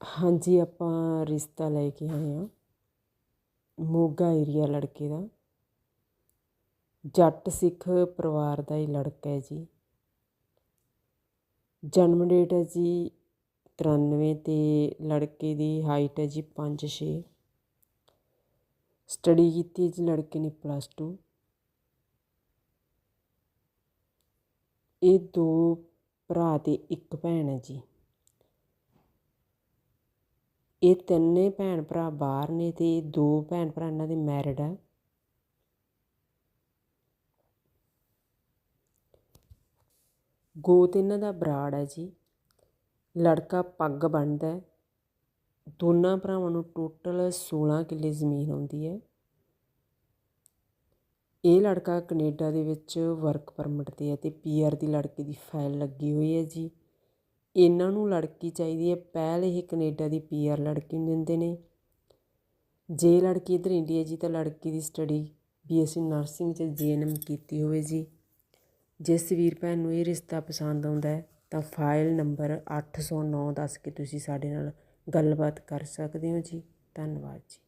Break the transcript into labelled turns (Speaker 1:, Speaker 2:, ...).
Speaker 1: ਹਾਂਜੀ, ਆਪਾਂ ਰਿਸ਼ਤਾ ਲੈ ਕੇ ਆਏ ਹਾਂ। ਮੋਗਾ ਏਰੀਆ ਲੜਕੇ ਦਾ। ਜੱਟ ਸਿੱਖ ਪਰਿਵਾਰ ਦਾ ਹੀ ਲੜਕਾ ਹੈ ਜੀ। ਜਨਮ ਡੇਟ ਹੈ ਜੀ ਤਰਾਨਵੇਂ ਅਤੇ ਲੜਕੇ ਦੀ ਹਾਈਟ ਹੈ ਜੀ ਪੰਜ ਛੇ। ਸਟੱਡੀ ਕੀਤੀ ਹੈ ਜੀ ਲੜਕੇ ਨੇ ਪਲੱਸ ਟੂ ਇਹ ਦੋ ਭਰਾ ਅਤੇ ਇੱਕ ਭੈਣ ਹੈ ਜੀ। ਇਹ ਤਿੰਨੇ ਭੈਣ ਭਰਾ ਬਾਹਰ ਨੇ ਅਤੇ ਦੋ ਭੈਣ ਭਰਾ ਇਹਨਾਂ ਦੇ ਮੈਰਿਡ ਆ। ਗੋਤ ਇਹਨਾਂ ਦਾ ਬਰਾੜ ਹੈ ਜੀ। ਲੜਕਾ ਪੱਗ ਬੰਨ੍ਹਦਾ ਹੈ। ਦੋਨਾਂ ਭਰਾਵਾਂ ਨੂੰ ਟੋਟਲ 16 ਕਿੱਲੇ ਜ਼ਮੀਨ ਆਉਂਦੀ ਹੈ। ਇਹ ਲੜਕਾ ਕੈਨੇਡਾ ਦੇ ਵਿੱਚ ਵਰਕ ਪਰਮਿਟ 'ਤੇ ਹੈ ਅਤੇ ਪੀਆਰ ਦੀ ਲੜਕੇ ਦੀ ਫਾਈਲ ਲੱਗੀ ਹੋਈ ਹੈ ਜੀ। ਇਹਨਾਂ ਨੂੰ ਲੜਕੀ ਚਾਹੀਦੀ ਹੈ। ਪਹਿਲ ਇਹ ਕੈਨੇਡਾ ਦੀ ਪੀਆਰ ਲੜਕੀ ਨੂੰ ਦਿੰਦੇ ਨੇ। ਜੇ ਲੜਕੀ ਇੱਧਰ ਇੰਡੀਆ ਜੀ, ਤਾਂ ਲੜਕੀ ਦੀ ਸਟੱਡੀ ਬੀਐਸਸੀ ਨਰਸਿੰਗ 'ਚ ਜੀਐਨਐਮ ਕੀਤੀ ਹੋਵੇ ਜੀ। ਜਿਸ ਵੀਰ ਭੈਣ ਨੂੰ ਇਹ ਰਿਸ਼ਤਾ ਪਸੰਦ ਆਉਂਦਾ ਹੈ, ਤਾਂ ਫਾਈਲ ਨੰਬਰ 809 ਦੱਸ ਕੇ ਤੁਸੀਂ ਸਾਡੇ ਨਾਲ ਗੱਲਬਾਤ ਕਰ ਸਕਦੇ ਹੋ ਜੀ। ਧੰਨਵਾਦ ਜੀ।